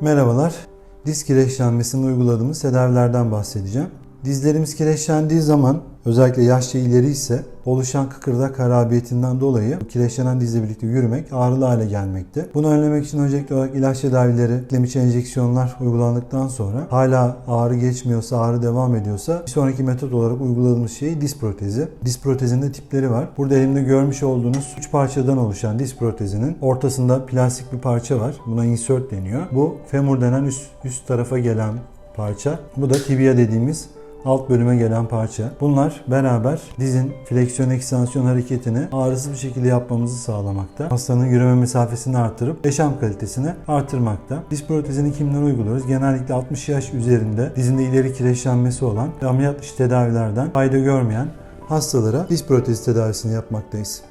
Merhabalar. Diz kireçlenmesinde uyguladığımız tedavilerden bahsedeceğim. Dizlerimiz kireçlendiği zaman özellikle yaşça ileri ise oluşan kıkırdak harabiyetinden dolayı kireçlenen dizle birlikte yürümek ağrılı hale gelmekte. Bunu önlemek için öncelikli olarak ilaç tedavileri, klimiçe enjeksiyonlar uygulandıktan sonra hala ağrı geçmiyorsa, ağrı devam ediyorsa bir sonraki metot olarak uyguladığımız şey diz protezi. Diz protezinde tipleri var. Burada elimde görmüş olduğunuz 3 parçadan oluşan diz protezinin ortasında plastik bir parça var. Buna insert deniyor. Bu femur denen üst, üst tarafa gelen parça. Bu da tibia dediğimiz alt bölüme gelen parça. Bunlar beraber dizin fleksiyon ekstansiyon hareketini ağrısız bir şekilde yapmamızı sağlamakta. Hastanın yürüme mesafesini artırıp yaşam kalitesini artırmakta. Diz protezini kimden uyguluyoruz? Genellikle 60 yaş üzerinde dizinde ileri kireçlenmesi olan ve ameliyat dışı tedavilerden fayda görmeyen hastalara diz protezi tedavisini yapmaktayız.